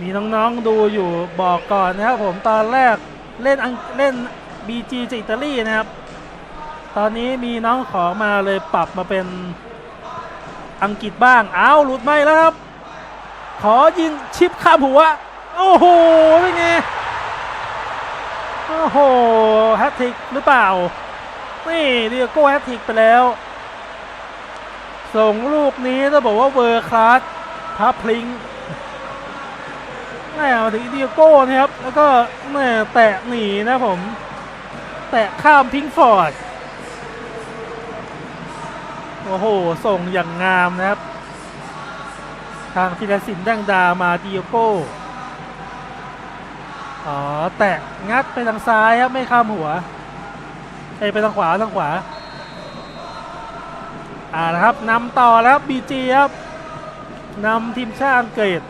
มีน้องๆดูอยู่บอกก่อนนะครับผมตอนแรกเล่นอังเล่น BG จากอิตาลีนะครับ ตอนนี้มีน้องขอมาเลยปรับมาเป็นอังกฤษบ้างอ้าวหลุดไม่แล้วครับ ขอยิงชิปข้ามหัว โอ้โหเป็นไงโอ้โหแฮตทิกหรือเปล่า นี่เดียโก้แฮตทิกไปแล้ว ส่งลูกนี้ต้องบอกว่าเวอร์คลาสพับพลิง แม่มาถึงเดียโก้นะครับ แล้วก็แม่แตะหนีนะผม แตะข้ามพิงฟอร์ด โอ้โห ส่งอย่างงามนะครับ ทางธีรศิลป์ดังดามาดิโอโก้อ๋อ แตะงัดไปทางซ้ายครับ ไม่ข้ามหัวไปทางขวาทางขวา อ่านะครับนำต่อแล้วบีจีครับนำทีมชาติอังกฤษ